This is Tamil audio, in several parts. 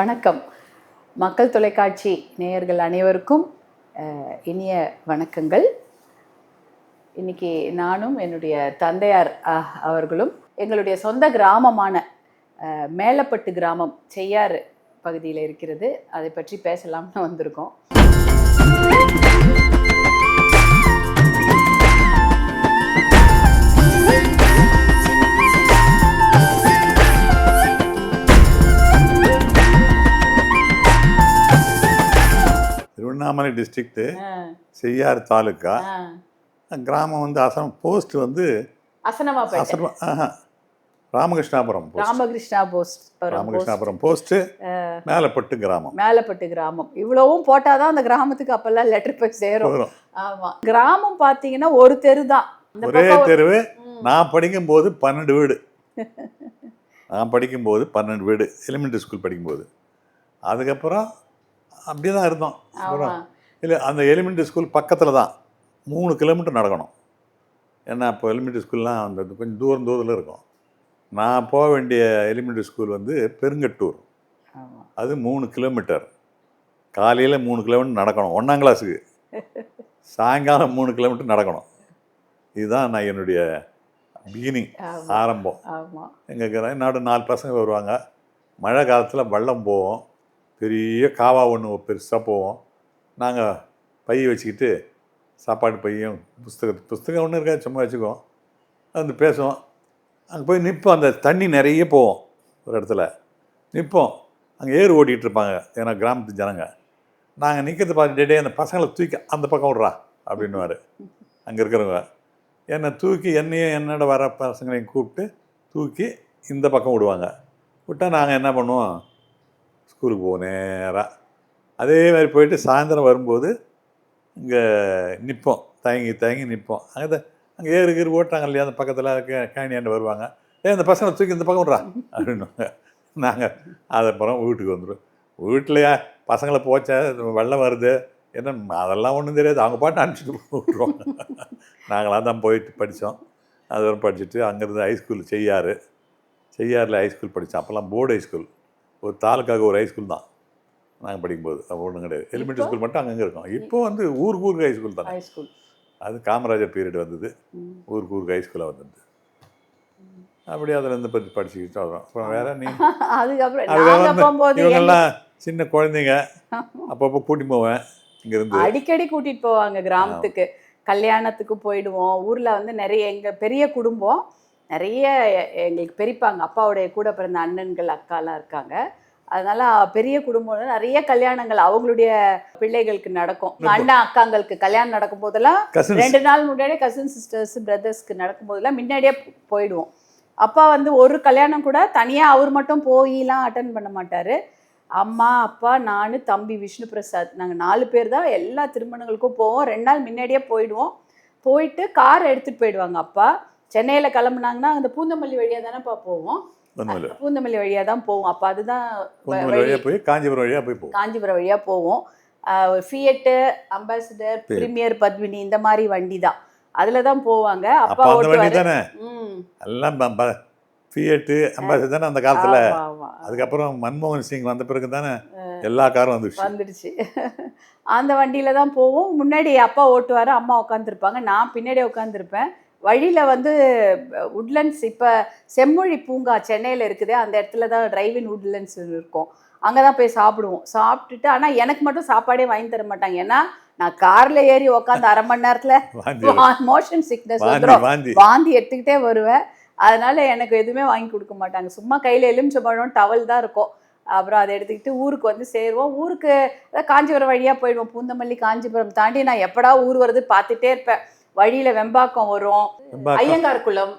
வணக்கம். மக்கள் தொலைக்காட்சி நேயர்கள் அனைவருக்கும் இனிய வணக்கங்கள். இன்னைக்கு நானும் என்னுடைய தந்தையார் அவர்களும் எங்களுடைய சொந்த கிராமமான மேலப்பட்டு கிராமம் செய்யாறு பகுதியில் இருக்கிறது. அதை பற்றி பேசலாம்னு வந்திருக்கோம். திருவண்ணாமலை டிஸ்ட்ரிக்ட்டு செய்யார் தாலுக்கா. கிராமம் வந்து அசனம் போஸ்ட் வந்து அசனம் ராமகிருஷ்ணாபுரம் ராமகிருஷ்ணா போஸ்ட். ராமகிருஷ்ணாபுரம் போஸ்ட்டு மேலப்பட்டு கிராமம். மேலப்பட்டு கிராமம். இவ்வளவும் போட்டாதான் அந்த கிராமத்துக்கு அப்பெல்லாம் லெட்டர் போய் சேரும். ஆமா. கிராமம் பாத்தீங்கன்னா ஒரு தெரு தான். ஒரே தெருவு. ம். நான் படிக்கும்போது பன்னெண்டு வீடு. நான் படிக்கும்போது பன்னெண்டு வீடு. எலிமெண்ட்ரி ஸ்கூல் படிக்கும்போது. அதுக்கப்புறம் அப்படியே தான் இருந்தோம் அப்புறம் இல்லை அந்த எலிமெண்ட்ரி ஸ்கூல் பக்கத்தில் தான். மூணு கிலோமீட்டர் நடக்கணும். ஏன்னா அப்போ எலிமெண்ட்ரி ஸ்கூல்லாம் அந்த கொஞ்சம் தூரம் தூரத்தில் இருக்கும். நான் போக வேண்டிய எலிமெண்ட்ரி ஸ்கூல் வந்து பெருங்கட்டூர். அது மூணு கிலோமீட்டர் காலையில் மூணு கிலோமீட்டர் நடக்கணும். ஒன்றாம் கிளாஸுக்கு சாயங்காலம் மூணு கிலோமீட்டர் நடக்கணும். இதுதான் நான் என்னுடைய பிகினிங் ஆரம்பம். எங்கள் என்னோட நாலு பசங்க வருவாங்க. மழை காலத்தில் வெள்ளம் போவோம். பெரிய காவா ஒன்று பெருசாக போவோம். நாங்கள் பையை வச்சுக்கிட்டு சாப்பாடு பையும் புஸ்தகத்து புஸ்தகம் ஒன்று இருக்கா சும்மா வச்சுக்குவோம். வந்து பேசுவோம். அங்கே போய் நிற்போம் அந்த தண்ணி நிறைய போவோம் ஒரு இடத்துல. நிற்போம் அங்கே ஏறு ஓட்டிகிட்டு இருப்பாங்க. ஏன்னா கிராமத்து ஜனங்க. நாங்கள் நிற்கிறது பார்த்துட்டு அந்த பசங்களை தூக்கி அந்த பக்கம் விட்றா அப்படின்னுவார். அங்கே இருக்கிறவங்க. என்னை தூக்கி என்னையும் என்னோட வர பசங்களையும் கூப்பிட்டு தூக்கி இந்த பக்கம் விடுவாங்க. விட்டால் நாங்கள் என்ன பண்ணுவோம்? ஸ்கூலுக்கு போக நேராக அதே மாதிரி போயிட்டு சாயந்தரம் வரும்போது இங்கே நிற்போம் தயங்கி தயங்கி நிற்போம் அங்கே அங்கே ஏறு கீறு ஓட்டுறாங்க இல்லையா? அந்த பக்கத்தில் கேணியாண்டு வருவாங்க. ஏ இந்த பசங்களை தூக்கி இந்த பக்கம் விட்றா. அப்படின்னுவாங்க. நாங்கள் அதுக்கப்புறம் வீட்டுக்கு வந்துடுவோம் வீட்டிலையா பசங்களை போச்சா? வெள்ளம் வருது. என்ன அதெல்லாம் ஒன்றும் தெரியாது. அவங்க பாட்டு அனுப்பிச்சிட்டு விட்ருவோம் நாங்களாம் தான் போயிட்டு படித்தோம் அதுவரை படிச்சுட்டு அங்கேருந்து ஹைஸ்கூல் செய்யாறு. செய்யாறில் ஹைஸ்கூல் படித்தோம் அப்போல்லாம் போர்டு ஹைஸ்கூல் ஒரு தாலுக்காக ஒரு ஹைஸ்கூல் தான். நாங்கள் படிக்கும்போது. அப்போ ஒன்றும் கிடையாது. எலிமெண்ட்ரி ஸ்கூல் மட்டும் அங்கங்கே இருக்கும். இப்போ வந்து ஊருக்கு ஊருக்கு ஹைஸ்கூல் தானே? ஹை ஸ்கூல் அது காமராஜர் பீரியட் வந்தது. ஊருக்கு ஊருக்கு ஹைஸ்கூலாக வந்தது. அப்படி அதில் இருந்து பற்றி படிச்சுக்கிட்டு வரோம் அப்புறம் வேற நீ அதுக்கப்புறம் இவங்கெல்லாம் சின்ன குழந்தைங்க. அப்பப்போ கூட்டி போவேன் இங்கேருந்து. அடிக்கடி கூட்டிட்டு போவாங்க கிராமத்துக்கு. கல்யாணத்துக்கு போயிடுவோம். ஊர்ல வந்து நிறைய எங்க பெரிய குடும்பம். நிறைய எங்களுக்கு பெரியப்பாங்க அப்பாவுடைய கூட பிறந்த அண்ணன்கள் அக்காலாம் இருக்காங்க. அதனால பெரிய குடும்பம் நிறைய கல்யாணங்கள் அவங்களுடைய பிள்ளைகளுக்கு நடக்கும். நடக்கும். அண்ணா அக்காங்களுக்கு கல்யாணம் நடக்கும் போதெல்லாம் ரெண்டு நாள் முன்னாடியே கசின் சிஸ்டர்ஸ் பிரதர்ஸ்க்கு நடக்கும்போதெல்லாம் முன்னாடியே போ- போயிடுவோம். அப்பா வந்து ஒரு கல்யாணம் கூட தனியாக அவர் மட்டும் போயெல்லாம் அட்டன் பண்ண மாட்டார். அம்மா அப்பா நான் தம்பி விஷ்ணு பிரசாத் நாங்கள் நாலு பேர் தான் எல்லா திருமணங்களுக்கும் போவோம். ரெண்டு நாள் முன்னாடியே போயிடுவோம். போயிட்டு கார் எடுத்துகிட்டு போயிடுவாங்க அப்பா. சென்னையில் கிளம்புனாங்கன்னா அந்த பூந்தமல்லி வழியாக தானேப்பா போவோம். பூந்தமல்லி. வழியாக தான் போவோம். அப்போ அதுதான் வழியாக போய் காஞ்சிபுரம் வழியாக போய் போவோம். காஞ்சிபுரம் வழியாக போவோம். Fiat ambassador. பிரீமியர் பத்மினி இந்த மாதிரி வண்டி தான் அதில் தான் போவாங்க. அப்பா ஓட்டுவாரு. தானே எல்லாம் ஃபியட்டு அம்பாசிடர் தானே அந்த காலத்தில். அதுக்கப்புறம் மன்மோகன் சிங் வந்த பிறகு தானே எல்லா காரும் வந்துச்சு வந்துடுச்சு அந்த வண்டியில தான் போவோம். முன்னாடி அப்பா ஓட்டுவாரு அம்மா உட்காந்துருப்பாங்க நான் பின்னாடி உட்காந்துருப்பேன் வழியில வந்து உட்லண்ட்ஸ் இப்போ செம்மொழி பூங்கா சென்னையில் இருக்குதே. அந்த இடத்துல தான் டிரைவின் உட்லண்ட்ஸ் இருக்கும். அங்கே தான் போய் சாப்பிடுவோம். சாப்பிட்டுட்டு ஆனால் எனக்கு மட்டும் சாப்பாடே வாங்கி தர மாட்டாங்க. ஏன்னா நான் காரில் ஏறி உட்காந்து அரை மணி நேரத்தில் மோஷன் சிக்னஸ் வாந்தி வந்துடும் வாந்தி. எடுத்துக்கிட்டே வருவேன். அதனால எனக்கு எதுவுமே வாங்கி கொடுக்க மாட்டாங்க. சும்மா கையில் எலுமிச்சம்பழம் டவல் தான் இருக்கும். அப்புறம் அதை எடுத்துக்கிட்டு ஊருக்கு வந்து சேருவோம். ஊருக்கு காஞ்சிபுரம் வழியாக போயிடுவோம். பூந்தமல்லி காஞ்சிபுரம் தாண்டி நான் எப்படா ஊர் வருது பார்த்துட்டே இருப்பேன். வழியில் வெம்பாக்கம் வரும் ஐயங்கார் குளம்.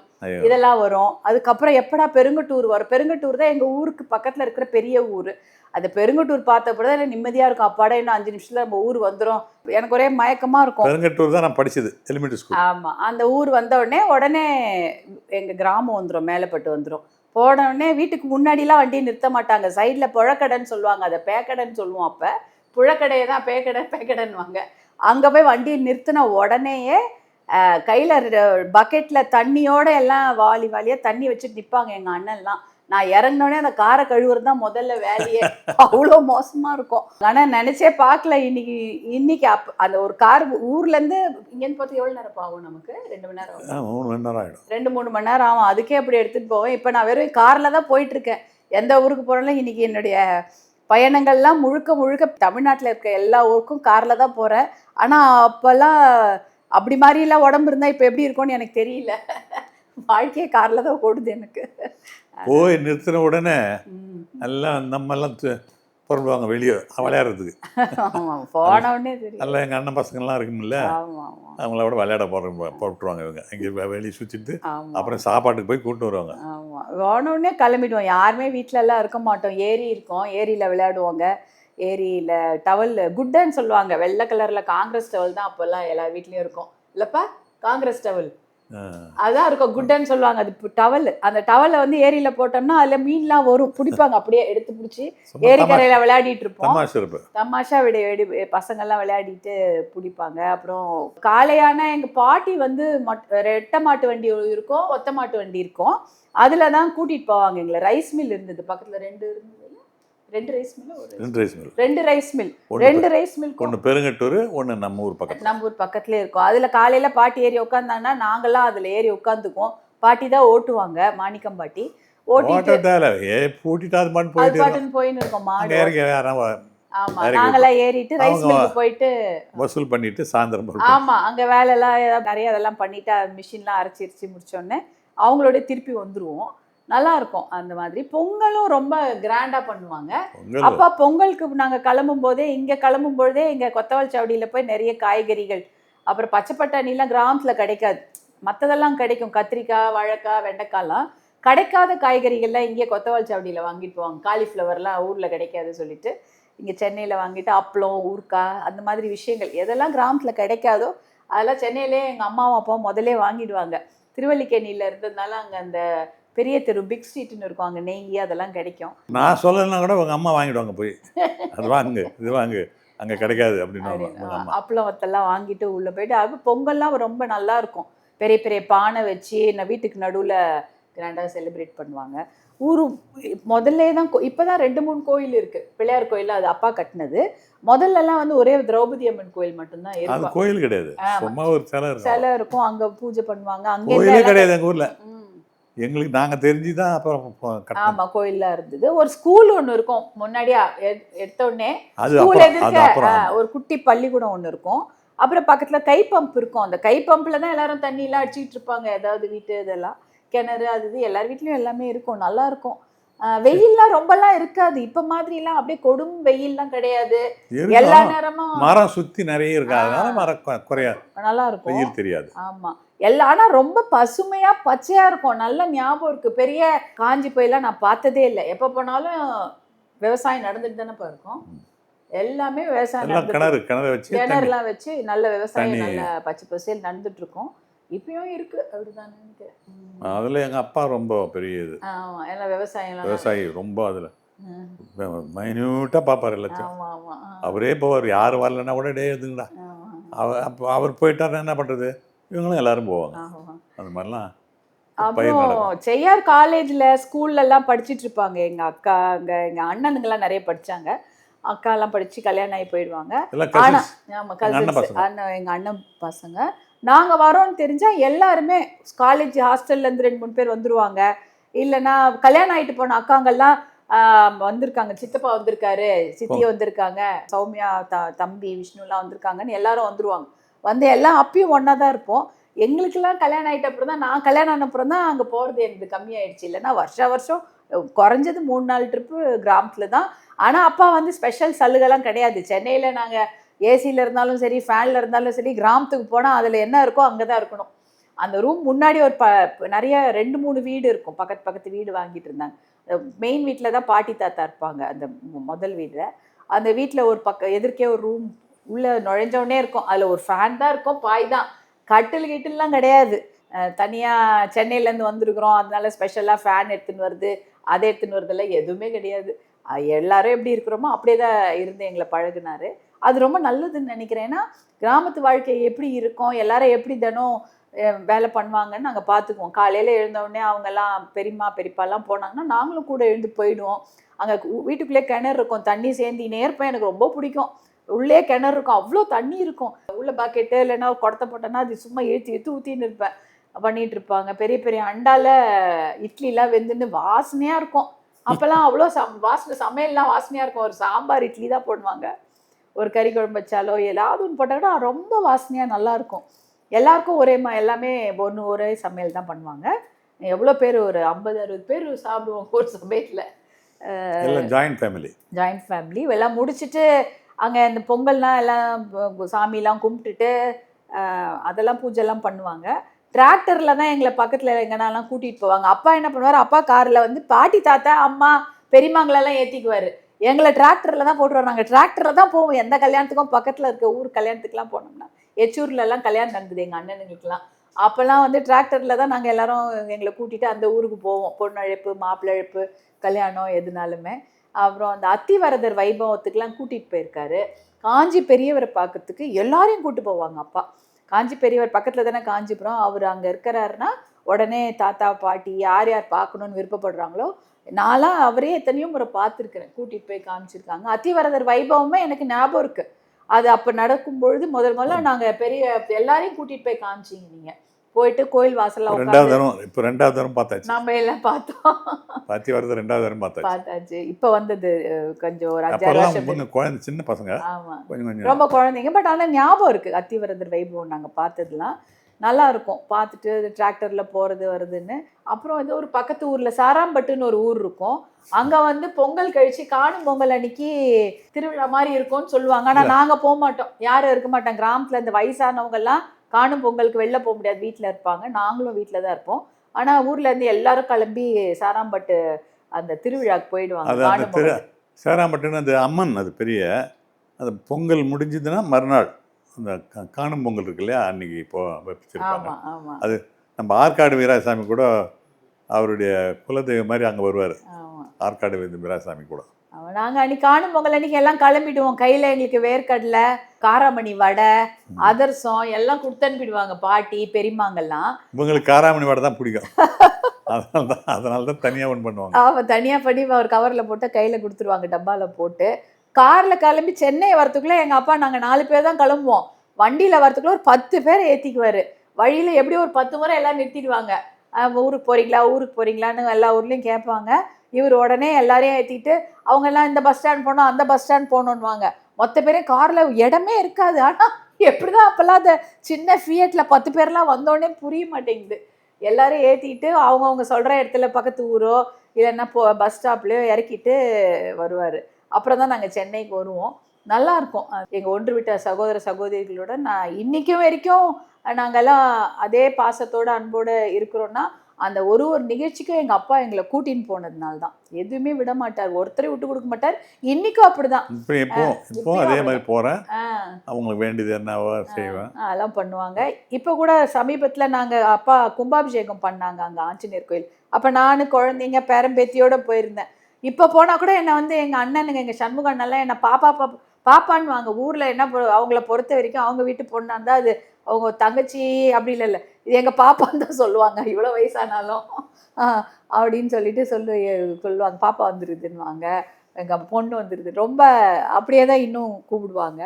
இதெல்லாம் வரும். அதுக்கப்புறம் எப்படா பெருங்கட்டூர் வரும்? பெருங்கட்டூர் தான் எங்கள் ஊருக்கு பக்கத்தில் இருக்கிற பெரிய ஊர். அந்த பெருங்கட்டூர் பார்த்தப்பதான் எனக்கு நிம்மதியாக இருக்கும். அப்பாடா இன்னும் அஞ்சு நிமிஷத்தில் நம்ம ஊர் வந்துடும் எனக்கு ஒரே மயக்கமாக இருக்கும். பெருங்கட்டூர் தான் நான் படிச்சது எலிமெண்ட்ரி ஸ்கூல் ஆமாம் அந்த ஊர் வந்த உடனே உடனே எங்கள் கிராமம் வந்துடும் மேலப்பட்டு வந்துடும் போன உடனே வீட்டுக்கு முன்னாடிலாம் வண்டி நிறுத்த மாட்டாங்க. சைடில் புழக்கடைன்னு சொல்லுவாங்க. அதை பேக்கடைன்னு சொல்லுவோம் அப்போ. புழக்கடையை தான் பேக்கடை பேக்கடைன்னுவாங்க. அங்கே போய் வண்டியை நிறுத்தின உடனேயே கையில் பக்கெட்டில் தண்ணியோட எல்லாம் வாளி வாளியாக தண்ணி வச்சுட்டு நிற்பாங்க எங்கள் அண்ணன்லாம். நான் இறங்கினோடனே அந்த காரை கழுவுறது தான் முதல்ல வேலையே. அவ்வளோ மோசமா இருக்கும். ஆனா நினைச்சே பார்க்கல இன்னைக்கு இன்னைக்கு அப் அந்த ஒரு கார் ஊர்ல இருந்து இங்கேருந்து பார்த்து எவ்வளவு நேரம் ஆகும் நமக்கு? ரெண்டு மணி நேரம் ஆகும். மூணு மணி நேரம் ஆகிடும் ரெண்டு மூணு மணி நேரம் ஆகும். அதுக்கே அப்படி எடுத்துட்டு போவேன். இப்போ நான் வெறும் காரில் தான் போயிட்டு இருக்கேன் எந்த ஊருக்கு போனாலும் இன்னைக்கு என்னுடைய பயணங்கள்லாம் முழுக்க முழுக்க தமிழ்நாட்டில் இருக்க எல்லா ஊருக்கும் காரில் தான் போகிறேன் ஆனால் அப்போல்லாம் அப்படி மாதிரிலாம் உடம்பு இருந்தால் இப்போ எப்படி இருக்கும்னு எனக்கு தெரியல. வாழ்க்கையே காரில் தான் ஓடுது எனக்கு. போய் நிறுத்தின உடனே. நல்லா நம்ம எல்லாம் து- புறப்படுவாங்க வெளியே விளையாடுறதுக்கு. போன உடனே தெரியும். நல்லா எங்கள் அண்ணன் பசங்கள்லாம் இருக்குமில்ல அவங்கள விட விளையாட போகிற போட்டுருவாங்க இவங்க. இங்கே வெளியே சுற்றிட்டு ஆமா. அப்புறம் சாப்பாட்டுக்கு போய் கூப்பிட்டு வருவாங்க. ஆமா. போன உடனே கிளம்பிடுவோம். யாருமே வீட்ல எல்லாம் இருக்க மாட்டோம். ஏரி இருக்கும். ஏரியில விளையாடுவாங்க. ஏரியில டவல் குட்டன்னு சொல்லுவாங்க. வெள்ளை கலர்ல காங்கிரஸ் டவல் தான் அப்போல்லாம் எல்லார் வீட்லயும் இருக்கும். இல்லப்பா காங்கிரஸ் டவல். அதான் இருக்கும் குட்டன்னு சொல்லுவாங்க. அது டவல் அந்த டவலை வந்து ஏரியில போட்டோம்னா அதுல மீன்லாம் வரும். பிடிப்பாங்க அப்படியே எடுத்து பிடிச்சி. ஏரிக்கரையில விளையாடிட்டு இருப்போம். தமாஷ் விட வெடி பசங்கள்லாம் விளையாடிட்டு பிடிப்பாங்க. அப்புறம் காளையான எங்க பாட்டி வந்து ரெட்டை மாட்டு வண்டி இருக்கும் ஒத்த மாட்டு வண்டி இருக்கும். அதுல தான் கூட்டிட்டு போவாங்க எங்களை. ரைஸ் மில் இருந்தது. பக்கத்துல ரெண்டு இருந்தது ரெண்டு ரைஸ் மில் ரெண்டு ரைஸ் மில் ரெண்டு ரைஸ் மில் ரெண்டு ரைஸ் மில் ஒன்று பெருங்கட்டூர் ஒன்று நம்ம ஊர் பக்கத்தில். நம்ம ஊர் பக்கத்துல இருக்கும். அதுல காலையில பாட்டி ஏறி உட்காந்தாங்கன்னா நாங்கெல்லாம் அதுல ஏறி உட்காந்துக்குவோம் பாட்டி தான் ஓட்டுவாங்க மாணிக்கம் பாட்டி. ஏறிட்டு ரைஸ் மில்லுக்கு போயிட்டு வசூல் பண்ணிட்டு சாயந்தரம் ஆமா அங்க வேலைலாம் ஏதாவது நிறைய அதெல்லாம் பண்ணிட்டு மிஷின்லாம் அரைச்சி அரைச்சி முடிச்சோடனே அவங்களோட திருப்பி வந்துருவோம். நல்லா இருக்கும் அந்த மாதிரி பொங்கலும் ரொம்ப கிராண்டா பண்ணுவாங்க. அப்பா பொங்கலுக்கு நாங்க கிளம்பும் போதே இங்க கிளம்பும் பொழுதே இங்க கொத்தவால் சாவடியில போய் நிறைய காய்கறிகள் அப்புறம் பச்சை பட்டாணிலாம் கிராமத்துல கிடைக்காது. மத்ததெல்லாம் கிடைக்கும். கத்திரிக்காய் வாழைக்காய் வெண்டைக்காய்லாம் கிடைக்காத காய்கறிகள்லாம் இங்கே கொத்தவால் சாவடியில் வாங்கிட்டு போவாங்க. காலிஃப்ளவர்லாம் ஊரில் கிடைக்காது சொல்லிட்டு இங்கே சென்னையில் வாங்கிட்டு அப்பளம் ஊறுக்காய் அந்த மாதிரி விஷயங்கள் எதெல்லாம் கிராமத்தில் கிடைக்காதோ அதெல்லாம் சென்னையிலே எங்கள் அம்மாவும் அப்பாவும் முதல்லே வாங்கிடுவாங்க. திருவல்லிக்கேணியில் இருந்ததுனால அங்கே அந்த பெரிய தெரு பிக் ஸ்ட்ரீட்னு இருக்கும் அங்கே நெய் அதெல்லாம் கிடைக்கும். நான் சொல்லலைன்னா கூட உங்கள் அம்மா வாங்கிடுவாங்க போய். அது வாங்கு இது வாங்கு அங்கே கிடைக்காது அப்படின்னு அப்பளம் வத்தெல்லாம் வாங்கிட்டு உள்ளே போயிட்டு அது பொங்கல்லாம் ரொம்ப நல்லா இருக்கும். பெரிய பெரிய பானை வச்சு நான் வீட்டுக்கு நடுவில் கிராண்டாக செலிப்ரேட் பண்ணுவாங்க. ஊரு முதல்ல தான் இப்போ தான் ரெண்டு மூணு கோயில் இருக்கு. பிள்ளையார் கோயில் அது அப்பா கட்டினது. முதல்லலாம் வந்து ஒரே திரௌபதி அம்மன் கோயில் மட்டும்தான் இருக்கும். கோயில் கிடையாது. சும்மா ஒரு சிலை இருக்கும். அங்க பூஜை பண்ணுவாங்க அங்க கிடையாது எங்கள் ஊரில். எங்களுக்கு நாங்கள் தெரிஞ்சு தான் அப்புறம் போ- கட்டணும். ஆமா கோயில்ல இருந்தது. ஒரு ஸ்கூல் ஒண்ணு இருக்கும். முன்னாடியே எடுத்த உடனே ஸ்கூல் எதிர்க்க ஒரு குட்டி பள்ளிக்கூடம் ஒன்று இருக்கும். அப்புறம் பக்கத்துல கை பம்ப் இருக்கும். அந்த கை பம்ப்ல தான் எல்லாரும் தண்ணி எல்லாம் அடிச்சிட்டு இருப்பாங்க. ஏதாவது வீட்டு இதெல்லாம். கிணறு அது இது எல்லார் வீட்லயும் எல்லாமே இருக்கும். நல்லா இருக்கும். வெயில்லாம் ரொம்பலாம் இருக்காது. இப்ப மாதிரி எல்லாம் அப்படியே கொடும் வெயில்லாம் கிடையாது. எல்லா நேரமும் மரம் சுற்றி நிறைய இருக்கு. அதனால மரம் குறையாது. நல்லா இருக்கும் வெயில் தெரியாது. ஆமா. எல்லா ஆனா ரொம்ப பசுமையா பச்சையா இருக்கும். நல்ல ஞாபகம் இருக்கு. பெரிய காஞ்சி போயெல்லாம் நான் பார்த்ததே இல்லை. எப்ப போனாலும் விவசாயம் நடந்துட்டு தானேப்பா இருக்கும். எல்லாமே விவசாயம் எல்லாம் கிணறு கிணறு வச்சு கிணறுலாம் வச்சு நல்ல விவசாயம். நல்ல பச்சை பசேல் நடந்துட்டு இருக்கும். இப்பயும் இருக்கு அப்படிதான். அதில் எங்கள் அப்பா ரொம்ப பெரிய இது. ஆமா எல்லாம் விவசாயம் விவசாயி ரொம்ப அதில். மைன்யூட்டாக பார்ப்பார் எல்லாத்தையும் அவரே போவார் யார் வரலன்னா கூட டே இதுங்கடா ஆமா அவர் அப்போ அவர் போயிட்டாருன்னா என்ன பண்ணுறது இவங்களும் எல்லாரும் போவாங்க. அந்த மாதிரிலாம் அப்புறம் செய்யார் காலேஜ்ல ஸ்கூல்ல எல்லாம் படிச்சிட்டு இருப்பாங்க எங்க அக்கா அங்க எங்க அண்ணனுங்கெல்லாம் நிறைய படிச்சாங்க. அக்கா எல்லாம் படிச்சு கல்யாணம் ஆகி போயிடுவாங்க. எல்லாம் ஆனா கசின்ஸ் ஆமா எங்க அண்ணன் கசின்ஸ் பசங்க. அண்ணன் எங்க அண்ணன் பசங்க. நாங்க வரோம்னு தெரிஞ்சா எல்லாருமே காலேஜ் ஹாஸ்டல்ல இருந்து ரெண்டு மூணு பேர் வந்துருவாங்க. இல்லைன்னா கல்யாணம் ஆயிட்டு போன அக்காங்கெல்லாம் ஆஹ், வந்திருக்காங்க. சித்தப்பா வந்திருக்காரு சித்தி வந்திருக்காங்க சௌமியா த தம்பி விஷ்ணுலாம் வந்திருக்காங்கன்னு எல்லாரும் வந்துருவாங்க. வந்து எல்லாம் அப்பயும் ஒன்றா தான் இருப்போம். எங்களுக்கெல்லாம் கல்யாணம் ஆயிட்ட அப்புறம் தான் நான் கல்யாணம் ஆன அப்புறம் தான் அங்கே போகிறது எனக்கு கம்மியாயிடுச்சு. இல்லைன்னா வருஷா வருஷம் குறைஞ்சது மூணு நாலு ட்ரிப்பு கிராமத்தில் தான். ஆனால் அப்பா வந்து ஸ்பெஷல் சலுகைலாம் கிடையாது. சென்னையில் நாங்கள் ஏசியில் இருந்தாலும் சரி ஃபேனில் இருந்தாலும் சரி கிராமத்துக்கு போனால் அதில் என்ன இருக்கோ அங்கே தான் இருக்கணும். அந்த ரூம் முன்னாடி ஒரு ப நிறைய ரெண்டு மூணு வீடு இருக்கும். பக்கத்து பக்கத்து வீடு வாங்கிட்டு இருந்தாங்க. மெயின் வீட்டில் தான் பாட்டி தாத்தா இருப்பாங்க. அந்த முதல் வீட்டில் அந்த வீட்டில் ஒரு பக்கம் எதிர்க்கே ஒரு ரூம் உள்ளே நுழைஞ்சோடனே இருக்கும். அதில் ஒரு ஃபேன் தான் இருக்கும். பாய் தான். கட்டில் கிட்டில்லாம் கிடையாது. தனியாக சென்னையிலேருந்து வந்திருக்கிறோம். அதனால ஸ்பெஷலாக ஃபேன் எடுத்துன்னு வருது. அதை எடுத்துன்னு வருதெல்லாம் எதுவுமே கிடையாது. எல்லாரும் எப்படி இருக்கிறோமோ அப்படியே தான் இருந்து எங்களை பழகினாரு. அது ரொம்ப நல்லதுன்னு நினைக்கிறேன். ஏன்னா கிராமத்து வாழ்க்கை எப்படி இருக்கும் எல்லாரும் எப்படி தினம் வேலை பண்ணுவாங்கன்னு நாங்கள் பார்த்துக்குவோம். காலையில் எழுந்தவுடனே அவங்கெல்லாம் பெரியம்மா பெரியப்பாலாம் போனாங்கன்னா நாங்களும் கூட எழுந்து போயிடுவோம். அங்கே வீட்டுக்குள்ளே கிணறு இருக்கும் தண்ணி சேர்ந்தினே இருப்பேன். எனக்கு ரொம்ப பிடிக்கும். உள்ளே கிணறு இருக்கும் அவ்வளோ தண்ணி இருக்கும். உள்ள பக்கெட்டு இல்லைன்னா குடத்த குடத்தை போட்டேன்னா அது சும்மா இழுத்து இழுத்து ஊற்றின்னு இருப்பேன். பண்ணிட்டு இருப்பாங்க. பெரிய பெரிய அண்டால இட்லிலாம் வெந்துன்னு வாசனையாக இருக்கும். அப்போல்லாம் அவ்வளோ சம் வாசனை சமையல்லாம் வாசனையாக இருக்கும். ஒரு சாம்பார் இட்லி தான் போடுவாங்க. ஒரு கறி குழம்பு வச்சாலோ ஏதாவது ஒன்று போட்டாங்கன்னா ரொம்ப வாசனையாக நல்லா இருக்கும் எல்லாருக்கும் ஒரே மா எல்லாமே ஒன்று ஒரே சமையல் தான் பண்ணுவாங்க. எவ்வளோ பேர் ஒரு ஐம்பது அறுபது பேர் சாப்பிடுவோம் ஒரு எல்லாம் ஜாயிண்ட் ஃபேமிலி ஜாயிண்ட் ஃபேமிலி எல்லாம் முடிச்சுட்டு அங்கே இந்த பொங்கல்லாம் எல்லாம் சாமிலாம் கும்பிட்டுட்டு அதெல்லாம் பூஜைலாம் பண்ணுவாங்க. டிராக்டரில் தான் எங்களை பக்கத்தில் எங்கனாலாம் கூட்டிகிட்டு போவாங்க. அப்பா என்ன பண்ணுவார்? அப்பா காரில் வந்து பாட்டி தாத்தா அம்மா பெரியம்மாங்களெல்லாம் ஏற்றிக்குவார் எங்களை டிராக்டரில் தான் போட்டு நாங்கள் டிராக்டரில் தான் போவோம். எந்த கல்யாணத்துக்கும்? பக்கத்தில் இருக்க ஊர் கல்யாணத்துக்குலாம் போனோம்னா. எச்சூர்லலாம் கல்யாணம் நடந்தது எங்கள் அண்ணனுங்களுக்குலாம் அப்போல்லாம் வந்து டிராக்டரில் தான் நாங்கள் எல்லாரும் எங்களை கூட்டிகிட்டு அந்த ஊருக்கு போவோம். பொண்ணு அழைப்பு மாப்பிள்ளை அழைப்பு கல்யாணம் எதுனாலுமே. அப்புறம் அந்த அத்திவரதர் வைபவத்துக்குலாம் கூட்டிகிட்டு போயிருக்காரு. காஞ்சி பெரியவரை பார்க்கறதுக்கு எல்லாரையும் கூட்டு போவாங்க அப்பா. காஞ்சி பெரியவர் பக்கத்தில் தானே காஞ்சிபுரம். அவர் அங்கே இருக்கிறாருன்னா உடனே தாத்தா பாட்டி யார் யார் பார்க்கணுன்னு விருப்பப்படுறாங்களோ நான்லாம் அவரே எத்தனையோ முறை பார்த்துருக்குறேன். கூட்டிகிட்டு போய் காமிச்சிருக்காங்க. அத்திவரதர் வைபவமே எனக்கு ஞாபகம் இருக்குது அது அப்போ நடக்கும் பொழுது முதல் முதல்ல நாங்கள் பெரிய எல்லாரையும் கூட்டிகிட்டு போய் காமிச்சிங்க நீங்கள் போயிட்டு கோயில் வாசல்ல ரெண்டாவது தரம் இப்போ ரெண்டாவது தரம் பார்த்தாச்சு. நம்ம எல்லாம் பார்த்தோம். பாத்தி வரது ரெண்டாவது தரம் பார்த்தாச்சு. பார்த்தாச்சு. இப்போ வந்தது கொஞ்சம் ஒரு அஞ்சாறு வருஷம் குழந்தை சின்ன பசங்க. ஆமா. கொஞ்சம் கொஞ்சம். ரொம்ப குழந்தைங்க. பட் ஆனால் ஞாபகம் இருக்கு. அத்திவரதர் வைபவம் நாங்கள் பார்த்ததுலாம். நல்லா இருக்கும் பார்த்துட்டு டிராக்டரில் போகிறது வருதுன்னு. அப்புறம் வந்து ஒரு பக்கத்து ஊரில் சாராம்பட்டுன்னு ஒரு ஊர் இருக்கும். அங்கே வந்து பொங்கல் கழிச்சு காணும் பொங்கல் அன்னைக்கு திருவிழா மாதிரி இருக்கும்னு சொல்லுவாங்க. ஆனால் நாங்கள் போக மாட்டோம். யாரும் இருக்க மாட்டோம் கிராமத்தில் இந்த வயசானவங்கெல்லாம் காணும் பொங்கலுக்கு வெளில போக முடியாது. வீட்டில் இருப்பாங்க. நாங்களும் வீட்டில் தான் இருப்போம். ஆனால் ஊர்ல இருந்து எல்லாரும் கிளம்பி சாராம்பட்டு அந்த திருவிழாக்கு போயிடுவாங்க. அந்த சேராம்பட்டுன்னு அது அம்மன் அது பெரிய அது பொங்கல் முடிஞ்சதுன்னா மறுநாள். அந்த கா- காணும் பொங்கல் இருக்கு இல்லையா? அன்னைக்கு இப்போ வச்சிருப்பாங்க ஆமா நம்ம ஆற்காடு வீராசாமி கூட அவருடைய குலதெய்வம் மாதிரி அங்கே வருவார். ஆற்காடு வீர- வீராசாமி கூட. அவன் நாங்க அன்னைக்கு காணும் பொங்கல் அன்னைக்கு எல்லாம் கிளம்பிடுவோம். கையில எங்களுக்கு வேர்க்கடலை காராமணி வடை அதிரசம் எல்லாம் கொடுத்து அனுப்பிடுவாங்க பாட்டி பெரியம்மாங்கெல்லாம். இவங்களுக்கு காராமணி வடை தான் பிடிக்கும். அதனால தான் அதனால தான் தனியாக ஒன்று பண்ணுவாங்க. அவன் தனியா பண்ணி ஒரு கவர்ல போட்டு கையில கொடுத்துருவாங்க டப்பால போட்டு. காரில் கிளம்பி சென்னை வரத்துக்குள்ளே எங்கள் அப்பா நாங்கள் நாலு பேர் தான் கிளம்புவோம். வண்டியில் வரத்துக்குள்ளே ஒரு பத்து பேர் ஏற்றிக்குவார் வழியில் எப்படி ஒரு பத்து முறை எல்லாம் நிறுத்திடுவாங்க. ஊருக்கு போகிறீங்களா ஊருக்கு போகிறீங்களான்னு எல்லா ஊர்லேயும் கேட்பாங்க. இவர் உடனே எல்லாரையும் ஏற்றிக்கிட்டு அவங்கெல்லாம் இந்த பஸ் ஸ்டாண்ட் போனோம் அந்த பஸ் ஸ்டாண்ட் போகணுன்னுவாங்க மொத்த பேரும் காரில் இடமே இருக்காது. ஆனால் எப்படி தான் அப்போல்லாம் அந்த சின்ன ஃபியட்டில் பத்து பேர்லாம் வந்தோடனே புரிய மாட்டேங்குது. எல்லாரும் ஏற்றிட்டு அவங்கவுங்க சொல்கிற இடத்துல பக்கத்து ஊரோ இல்லைன்னா போ பஸ் ஸ்டாப்லேயோ இறக்கிட்டு வருவார். அப்புறம் தான் நாங்கள் சென்னைக்கு வருவோம். நல்லா இருக்கும். எங்கள் ஒன்று விட்ட சகோதர சகோதரிகளோட நான் இன்னைக்கும் வரைக்கும் நாங்கெல்லாம் அதே பாசத்தோட அன்போட இருக்கிறோன்னா அந்த ஒரு ஒரு நிகழ்ச்சிக்கும் எங்கள் அப்பா எங்களை கூட்டின்னு போனதுனால தான். எதுவுமே விட மாட்டார். ஒருத்தரையும் விட்டு கொடுக்க மாட்டார். இன்னைக்கும் அப்படிதான். இப்போ இப்போ அதே மாதிரி போகிறேன் அவங்களுக்கு வேண்டியது என்னவோ செய்வேன் அதெல்லாம் பண்ணுவாங்க. இப்போ கூட சமீபத்தில் நாங்கள் அப்பா கும்பாபிஷேகம் பண்ணாங்க அங்கே ஆஞ்சநேயர் கோயில். அப்போ நான் குழந்தைங்க பேரம்பேத்தியோட போயிருந்தேன். இப்போ போனால் கூட என்னை வந்து எங்கள் அண்ணனுங்க எங்கள் சண்முக அண்ணெல்லாம் என்னை பாப்பா பாப்பா பாப்பான்னு வாங்க ஊரில் என்ன பொ- அவங்கள பொறுத்த வரைக்கும் அவங்க வீட்டு பொண்ணாக இருந்தால் அது அவங்க தங்கச்சி அப்படி இல்லை இல்லை. இது எங்கள் பாப்பான்னு தான் சொல்லுவாங்க. இவ்வளோ வயசானாலும். அப்படின்னு சொல்லிட்டு சொல்லு சொல்லுவாங்க. பாப்பா வந்துருதுன்னுவாங்க. எங்கள் பொண்ணு வந்துடுது ரொம்ப அப்படியே தான் இன்னும் கூப்பிடுவாங்க.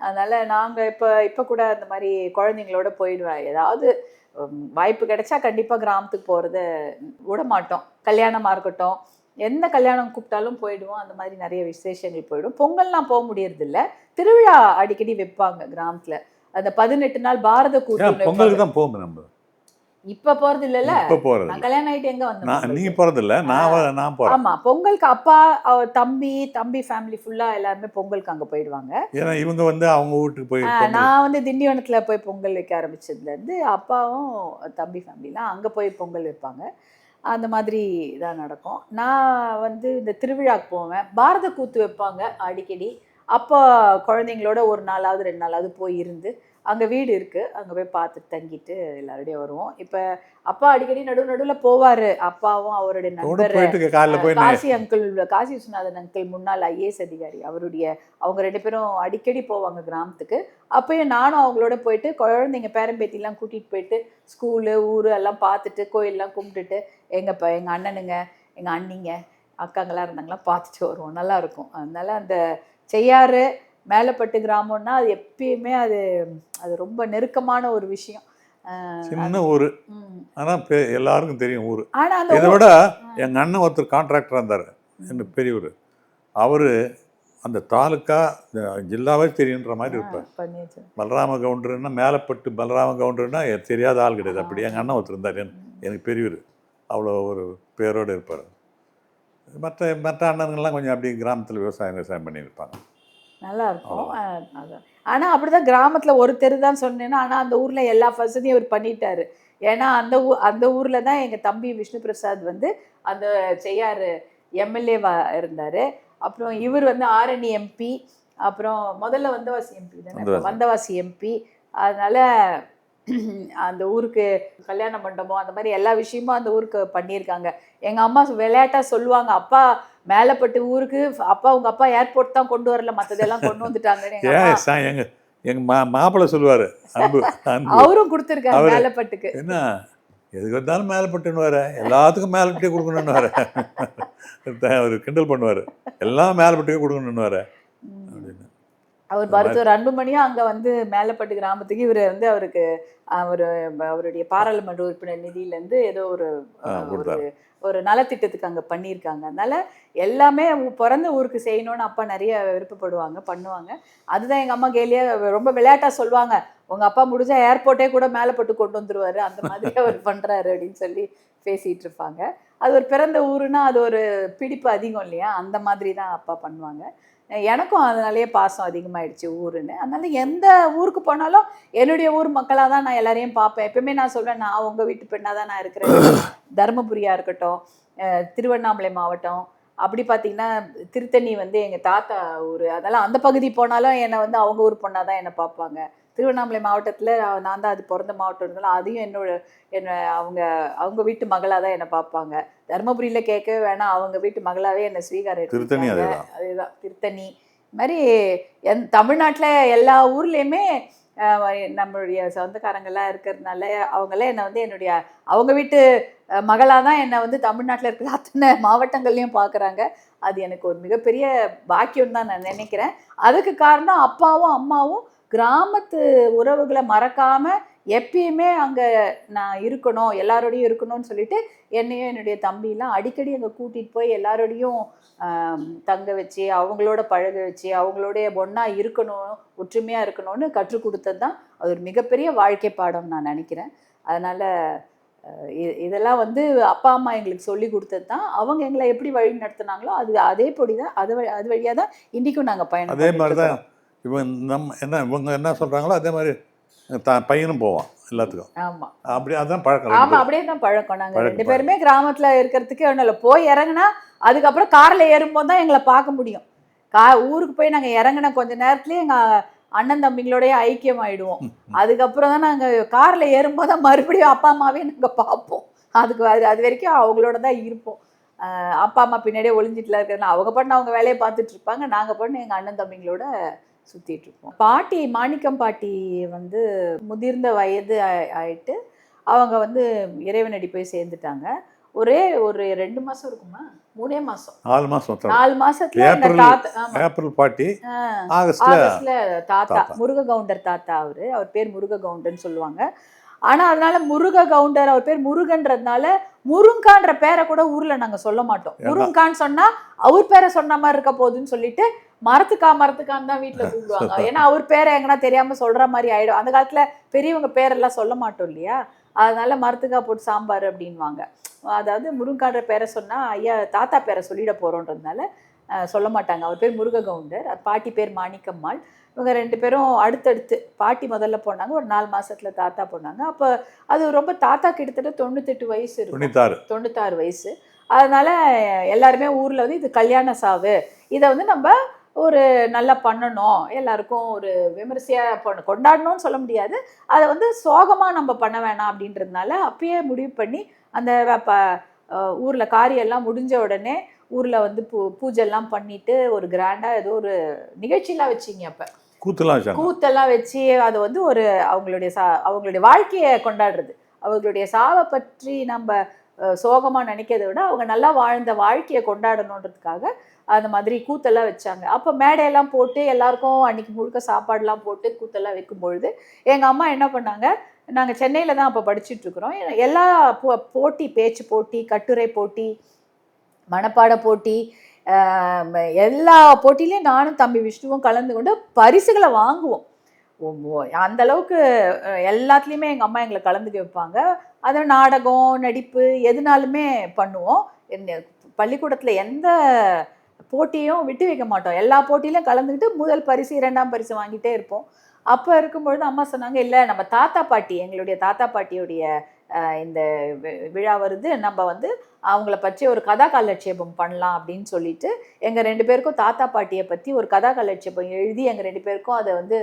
அதனால் நாங்கள் இப்போ இப்போ கூட அந்த மாதிரி குழந்தைங்களோட போயிடுவேன் ஏதாவது வாய்ப்பு கிடைச்சா கண்டிப்பாக கிராமத்துக்கு போகிறத விட மாட்டோம் கல்யாணமாக இருக்கட்டும். எந்த கல்யாணம் கூப்பிட்டாலும் போயிடுவோம். அந்த மாதிரி நிறைய விசேஷங்கள் போயிடும். பொங்கல்லாம் போக முடியறதில்ல. திருவிழா அடிக்கடி வைப்பாங்க கிராமத்தில். அந்த பதினெட்டு நாள் பாரத கூட்டம் பொங்கலுக்கு தான் போகும் நம்ம? இப்போ போகிறது இல்லைல்ல நான் கல்யாணம் ஆகிட்டு எங்கே நான் வந்தேன் நீங்கள் போகிறதில்ல நான் நான் போகிறேன் ஆமா பொங்கலுக்கு அப்பா தம்பி தம்பி ஃபேமிலி ஃபுல்லா எல்லாருமே பொங்கலுக்கு அங்க போயிடுவாங்க. ஏன்னா இவங்க வந்து அவங்க வீட்டுக்கு போய் நான் வந்து திண்டிவனத்துல போய் பொங்கல் வைக்க ஆரம்பிச்சதுல இருந்து அப்பாவும் தம்பி ஃபேமிலிலாம் அங்க போய் பொங்கல் வைப்பாங்க. அந்த மாதிரி தான் நடக்கும். நான் வந்து இந்த திருவிழாக்கு போவேன். பாரத கூத்து வைப்பாங்க அடிக்கடி. அப்போ குழந்தைங்களோட ஒரு நாளாவது ரெண்டு நாளாவது போய் இருந்து அங்கே வீடு இருக்குது அங்கே போய் பார்த்துட்டு தங்கிட்டு எல்லாரோடையும் வருவோம். இப்போ அப்பா அடிக்கடி நடு நடுவில் போவார். அப்பாவும் அவருடைய நண்பர். காசி அங்கிள் காசி விஸ்வநாதன் அங்கிள் முன்னாள் ஐஏஎஸ் அதிகாரி. அவருடைய அவங்க ரெண்டு பேரும் அடிக்கடி போவாங்க கிராமத்துக்கு. அப்பயும் நானும் அவங்களோட போயிட்டு குழந்தைங்க பேரம்பேத்திலாம் கூட்டிகிட்டு போயிட்டு ஸ்கூலு ஊர் எல்லாம் பார்த்துட்டு கோயிலெலாம் கும்பிட்டுட்டு எங்கள் இப்போ எங்கள் அண்ணனுங்க எங்கள் அண்ணிங்க அக்காங்களாம் இருந்தாங்களா பார்த்துட்டு வருவோம். நல்லா இருக்கும். அதனால அந்த செய்யாறு மேலப்பட்டு கிராமம்னா அது எப்பயுமே அது அது ரொம்ப நெருக்கமான ஒரு விஷயம். சின்ன ஊர். ஆனால் எல்லாருக்கும் தெரியும் ஊர். இதை விட எங்கள் அண்ணன் ஒருத்தர் கான்ட்ராக்டராக இருந்தார். எனக்கு பெரியவர். அவர் அந்த தாலுக்கா ஜில்லாவே தெரியுன்ற மாதிரி இருப்பார். பலராம கவுண்டர்னா மேலப்பட்டு பலராம கவுண்டர்னா தெரியாத ஆள் கிடையாது. அப்படி எங்கள் அண்ணன் ஒருத்தர் இருந்தார். எனக்கு பெரியவர். அவ்வளோ ஒரு பேரோடு இருப்பார். மற்ற மற்ற அண்ணனுங்கள்லாம் கொஞ்சம் அப்படி கிராமத்தில் விவசாயம் விவசாயம் பண்ணியிருப்பாங்க. நல்லா இருக்கும் அஹ் அதான். ஆனா அப்படிதான் கிராமத்துல ஒரு தெரு தான் சொன்னேன்னா ஆனா அந்த ஊர்ல எல்லா வசதியும் அவர் பண்ணிட்டாரு. ஏன்னா அந்த ஊ அந்த ஊர்ல தான் எங்க தம்பி விஷ்ணு பிரசாத் வந்து அந்த செய்யாறு எம்எல்ஏவா இருந்தாரு. அப்புறம் இவர் வந்து ஆரணி எம்பி. அப்புறம் முதல்ல வந்தவாசி எம்பி தானே. வந்தவாசி எம்பி. அதனால அந்த ஊருக்கு கல்யாண மண்டபம் அந்த மாதிரி எல்லா விஷயமும் அந்த ஊருக்கு பண்ணியிருக்காங்க. எங்க அம்மா விளையாட்டா சொல்லுவாங்க அப்பா மேலப்பட்டு ஊருக்கு அப்பா உங்க அப்பா ஏர்போர்ட் தான் கொண்டு வரல மத்ததெல்லாம் கொண்டு வந்துட்டாங்கன்னு எங்க எங்கள் எங்கள் மா மாப்பிள்ளை சொல்லுவார் அன்பு அவரும் கொடுத்துருக்காரு மேலப்பட்டுக்கு. என்ன எதுக்கு வந்தாலும் மேலப்பட்டுன்னு வர எல்லாத்துக்கும் மேலப்பட்டே கொடுக்கணும்னு வர. அவர் கிண்டல் பண்ணுவார் எல்லாம் மேலப்பட்டே கொடுக்கணும்னு வர. அவர் மருத்துவர் அன்புமணியும் அங்க வந்து மேலப்பட்டு கிராமத்துக்கு இவர் வந்து அவருக்கு அவர் அவருடைய பாராளுமன்ற உறுப்பினர் நிதியில இருந்து ஏதோ ஒரு ஒரு நலத்திட்டத்துக்கு அங்க பண்ணியிருக்காங்க. அதனால எல்லாமே பிறந்த ஊருக்கு செய்யணும்னு அப்பா நிறைய விருப்பப்படுவாங்க பண்ணுவாங்க. அதுதான் எங்க அம்மா கேலியா ரொம்ப விளையாட்டா சொல்லுவாங்க. உங்க அப்பா முடிஞ்சா ஏர்போர்ட்டே கூட மேலப்பட்டு கொண்டு வந்துருவாரு. அந்த மாதிரி அவர் பண்றாரு அப்படின்னு சொல்லி பேசிட்டு இருப்பாங்க. அது ஒரு பிறந்த ஊருன்னா அது ஒரு பிடிப்பு அதிகம் இல்லையா? அந்த மாதிரி தான் அப்பா பண்ணுவாங்க. எனக்கும் அதனாலேயே பாசம் அதிகமாகிடுச்சு ஊருன்னு. அதனால எந்த ஊருக்கு போனாலும் என்னுடைய ஊர் மக்களாக தான் நான் எல்லாரையும் பார்ப்பேன். எப்பவுமே நான் சொல்றேன் நான் உங்கள் வீட்டு பெண்ணாக தான் நான் இருக்கிறேன். தருமபுரியாக இருக்கட்டும் திருவண்ணாமலை மாவட்டம். அப்படி பார்த்தீங்கன்னா திருத்தணி வந்து எங்கள் தாத்தா ஊர். அதெல்லாம் அந்த பகுதி போனாலும் என்னை வந்து அவங்க ஊர் பொண்ணாக தான் என்னை பார்ப்பாங்க. திருவண்ணாமலை மாவட்டத்தில் நான் தான் அது பிறந்த மாவட்டம் இருந்தாலும் அதையும் என்னோட என்ன அவங்க அவங்க வீட்டு மகளாக தான் என்னை பார்ப்பாங்க. தருமபுரியில் கேட்கவே வேணாம். அவங்க வீட்டு மகளாவே என்னை ஸ்வீகாரம் திருத்தணி. அதேதான். திருத்தணி. இது மாதிரி என் தமிழ்நாட்டில் எல்லா ஊர்லேயுமே நம்மளுடைய சொந்தக்காரங்கெல்லாம் இருக்கிறதுனால அவங்களாம் என்னை வந்து என்னுடைய அவங்க வீட்டு மகளாக தான் என்னை வந்து தமிழ்நாட்டில் இருக்கிற அத்தனை மாவட்டங்கள்லையும் பார்க்குறாங்க. அது எனக்கு ஒரு மிகப்பெரிய பாக்கியம் தான் நான் நினைக்கிறேன். அதுக்கு காரணம் அப்பாவும் அம்மாவும் கிராமத்து உறவுகளை மறக்காம எப்பயுமே அங்கே நான் இருக்கணும் எல்லாரோடையும் இருக்கணும்னு சொல்லிட்டு என்னையும் என்னுடைய தம்பிலாம் அடிக்கடி அங்கே கூட்டிகிட்டு போய் எல்லாரோடையும் தங்க வச்சு அவங்களோட பழக வச்சு அவங்களோடைய ஒன்றா இருக்கணும் ஒற்றுமையாக இருக்கணும்னு கற்றுக் கொடுத்தது தான் அது ஒரு மிகப்பெரிய வாழ்க்கை பாடம் நான் நினைக்கிறேன். அதனால் இதெல்லாம் வந்து அப்பா அம்மா எங்களுக்கு சொல்லி கொடுத்தது தான் அவங்க எங்களை எப்படி வழி நடத்துனாங்களோ அது அதே பொடி தான் அது அது வழியாக தான் இன்றைக்கும் நாங்கள் பயணம் அதே மாதிரி தான். இவன் நம்ம என்ன இவங்க என்ன சொல்கிறாங்களோ அதே மாதிரி தான் பையனும் போவான் எல்லாத்துக்கும். ஆமா. அப்படி அதான் பழக்கம். ரெண்டு ஆமா பேரும். அப்படியே தான் பழக்கம். நாங்க பழக்கம், ரெண்டு பேருமே கிராமத்துல இருக்கிறதுக்கு ஒன்றும் இல்லை. போய் இறங்குனா அதுக்கப்புறம் கார்ல ஏறும்போது தான் எங்களை பார்க்க முடியும். கா ஊருக்கு போய் நாங்க இறங்குன கொஞ்ச நேரத்துலயே எங்க அண்ணன் தம்பிங்களோடய ஐக்கியம் ஆயிடுவோம். அதுக்கப்புறம் தான் நாங்க கார்ல ஏறும்போது தான் மறுபடியும் அப்பா அம்மாவே நாங்க பார்ப்போம். அதுக்கு அது அது வரைக்கும் அவங்களோட தான் இருப்போம். அப்பா அம்மா பின்னாடியே ஒளிஞ்சிட்டுல இருக்கிறதுனால அவங்க பண்ண அவங்க வேலையை பார்த்துட்டு இருப்பாங்க. நாங்க பண்ண எங்க அண்ணன் தம்பிங்களோட சுத்திட்டு இருப்போம் பாட்டி மாணிக்கம் பாட்டி வந்து முதிர்ந்த வயது ஆயி- ஆயிட்டு அவங்க வந்து இறைவனடி போய் சேர்ந்துட்டாங்க. ஒரே ஒரு ரெண்டு மாசம் இருக்குமா? மூணே மாசம். நாலு ஒருத்தர் நாலு மாசத்துல ஏப்ரல் பாட்டி. ஆகஸ்ட்ல தாத்தா. முருக கவுண்டர் தாத்தா அவரு. அவர் பேர் முருக கவுண்டர்னு சொல்லுவாங்க. ஆனா அதனால முருக கவுண்டர் அவர் பேர் முருகன்றதுனால முருங்கான்ற பேரை கூட ஊர்ல நாங்க சொல்ல மாட்டோம். முருங்கான்னு சொன்னா அவர் பேரை சொன்ன மாதிரி இருக்க போகுதுன்னு சொல்லிட்டு மரத்துக்கா மரத்துக்கான்னு தான் வீட்டுல கூப்பிடுவாங்க. ஏன்னா அவர் பேரை எங்கன்னா தெரியாம சொல்ற மாதிரி ஆயிடும். அந்த காலத்துல பெரியவங்க பேரெல்லாம் சொல்ல மாட்டோம் இல்லையா? அதனால மரத்துக்கா போட்டு சாம்பார் அப்படின்வாங்க அதாவது முருங்கான்ற பேரை சொன்னா ஐயா தாத்தா பேரை சொல்லிட போறோன்றதுனால அஹ், சொல்ல மாட்டாங்க. அவர் பேர் முருக கவுண்டர் அது பாட்டி பேர் மாணிக்கம்மாள். இவங்க ரெண்டு பேரும் அடுத்தடுத்து பாட்டி முதல்ல போனாங்க ஒரு நாலு மாசத்துல தாத்தா போனாங்க அப்போ அது ரொம்ப தாத்தா கிட்டத்தட்ட தொண்ணூத்தெட்டு வயசு இருக்கும். தொண்ணூத்தாறு வயசு. அதனால எல்லாருமே ஊர்ல வந்து இது கல்யாண சாவு. இதை வந்து நம்ம ஒரு நல்லா பண்ணணும். எல்லாருக்கும் ஒரு விமரிசையாக பண்ண கொண்டாடணும்னு சொல்ல முடியாது. அதை வந்து சோகமாக நம்ம பண்ண வேணாம் அப்படின்றதுனால அப்பயே முடிவு பண்ணி அந்த ப ஊரில் காரியெல்லாம் முடிஞ்ச உடனே ஊரில் வந்து பூ பூஜைலாம் பண்ணிட்டு ஒரு கிராண்டாக ஏதோ ஒரு நிகழ்ச்சியெலாம் வச்சிங்க அப்போ. கூத்துலாம் வச்சாங்க. கூத்தெல்லாம் வச்சு அதை வந்து ஒரு அவங்களுடைய சா அவங்களுடைய வாழ்க்கையை கொண்டாடுறது. அவங்களுடைய சாவை பற்றி நம்ம அஹ், சோகமா நினைக்கிறதை விட அவங்க நல்லா வாழ்ந்த வாழ்க்கையை கொண்டாடணுன்றதுக்காக அந்த மாதிரி கூத்தெல்லாம் வச்சாங்க. அப்போ மேடையெல்லாம் போட்டு எல்லாருக்கும் அன்னைக்கு முழுக்க சாப்பாடெலாம் போட்டு கூத்தெல்லாம் வைக்கும்பொழுது எங்கள் அம்மா என்ன பண்ணாங்க? நாங்கள் சென்னையில் தான் அப்போ படிச்சுட்ருக்குறோம் எல்லா போ- போட்டி பேச்சு போட்டி கட்டுரை போட்டி மனப்பாட போட்டி எல்லா போட்டிலையும் நானும் தம்பி விஷ்ணுவும் கலந்து கொண்டு பரிசுகளை வாங்குவோம். ஓ- அந்த அளவுக்கு எல்லாத்துலேயுமே எங்கள் அம்மா எங்களை கலந்துக்க வைப்பாங்க. அது நாடகம் நடிப்பு எதுனாலுமே பண்ணுவோம். பள்ளிக்கூடத்தில் எந்த போட்டியும் விட்டு வைக்க மாட்டோம். எல்லா போட்டியிலும் கலந்துக்கிட்டு முதல் பரிசு இரண்டாம் பரிசு வாங்கிட்டே இருப்போம். அப்போ இருக்கும்பொழுது அம்மா சொன்னாங்க இல்லை நம்ம தாத்தா பாட்டி எங்களுடைய தாத்தா பாட்டியுடைய இந்த வி- விழா வருது. நம்ம வந்து அவங்கள பற்றி ஒரு கதா காலட்சேபம் பண்ணலாம் அப்படின்னு சொல்லிட்டு எங்கள் ரெண்டு பேருக்கும் தாத்தா பாட்டியை பற்றி ஒரு கதா காலட்சேபம் எழுதி எங்கள் ரெண்டு பேருக்கும் அதை வந்து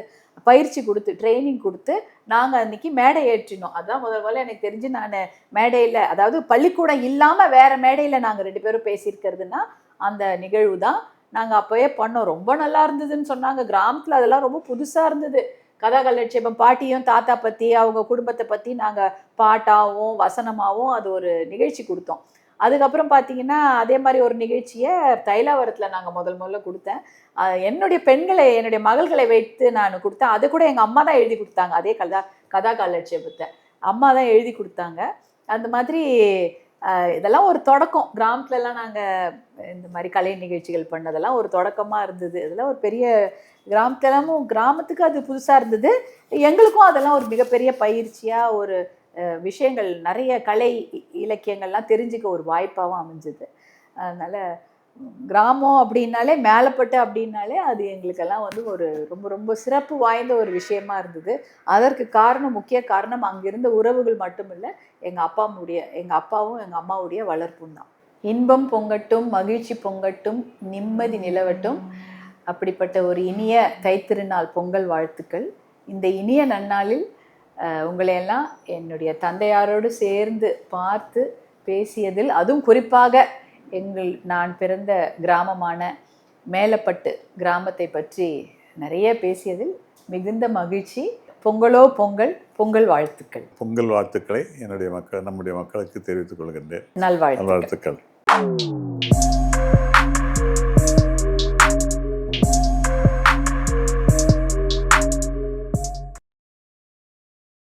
பயிற்சி கொடுத்து ட்ரைனிங் கொடுத்து நாங்கள் அன்னைக்கு மேடை ஏற்றினோம். அதுதான் முதல் முதல்ல எனக்கு தெரிஞ்சு நான் மேடையில் அதாவது பள்ளிக்கூடம் இல்லாமல் வேற மேடையில் நாங்கள் ரெண்டு பேரும் பேசியிருக்கிறதுனா அந்த நிகழ்வு தான். நாங்கள் அப்போயே பண்ணோம். ரொம்ப நல்லா இருந்ததுன்னு சொன்னாங்க. கிராமத்தில் அதெல்லாம் ரொம்ப புதுசாக இருந்தது. கதா கலட்சேபம் பாட்டியும் தாத்தா பற்றி அவங்க குடும்பத்தை பற்றி நாங்கள் பாட்டாகவும் வசனமாகவும் அது ஒரு நிகழ்ச்சி கொடுத்தோம். அதுக்கப்புறம் பார்த்தீங்கன்னா அதே மாதிரி ஒரு நிகழ்ச்சியை தைலாவரத்தில் நாங்கள் முதல் முதல்ல கொடுத்தேன். என்னுடைய பெண்களை என்னுடைய மகள்களை வைத்து நான் கொடுத்தேன். அது கூட எங்கள் அம்மா தான் எழுதி கொடுத்தாங்க. அதே கதா கதா காலட்சேபத்தை. அம்மா தான் எழுதி கொடுத்தாங்க. அந்த மாதிரி இதெல்லாம் ஒரு தொடக்கம். கிராமத்துலலாம் நாங்கள் இந்த மாதிரி கலை நிகழ்ச்சிகள் பண்ணதெல்லாம் ஒரு தொடக்கமாக இருந்தது. இதெல்லாம் ஒரு பெரிய கிராமத்துலமும் கிராமத்துக்கு அது புதுசாக இருந்தது. எங்களுக்கும் அதெல்லாம் ஒரு மிகப்பெரிய பயிற்சியாக ஒரு விஷயங்கள் நிறைய கலை இலக்கியங்கள்லாம் தெரிஞ்சுக்க ஒரு வாய்ப்பாகவும் அமைஞ்சுது. அதனால் கிராமம் அப்படின்னாலே மேலப்பட்டு அப்படின்னாலே அது எங்களுக்கெல்லாம் வந்து ஒரு ரொம்ப ரொம்ப சிறப்பு வாய்ந்த ஒரு விஷயமா இருந்தது. அதற்கு காரணம் முக்கிய காரணம் அங்கிருந்த உறவுகள் மட்டுமில்லை எங்கள் அப்பாவுடைய எங்கள் அப்பாவும் எங்கள் அம்மாவுடைய வளர்ப்பும் தான். இன்பம் பொங்கட்டும் மகிழ்ச்சி பொங்கட்டும் நிம்மதி நிலவட்டும். அப்படிப்பட்ட ஒரு இனிய தைத்திருநாள் பொங்கல் வாழ்த்துக்கள். இந்த இனிய நன்னாளில் உங்களையெல்லாம் என்னுடைய தந்தையாரோடு சேர்ந்து பார்த்து பேசியதில் அதுவும் குறிப்பாக எங்கள் நான் பிறந்த கிராமமான மேலப்பட்டு கிராமத்தை பற்றி நிறைய பேசியதில் மிகுந்த மகிழ்ச்சி. பொங்கலோ பொங்கல் பொங்கல் வாழ்த்துக்கள். பொங்கல் வாழ்த்துக்களை என்னுடைய மக்கள் நம்முடைய மக்களுக்கு தெரிவித்துக் கொள்கின்றேன். நல்வாழ்த்துக்கள்.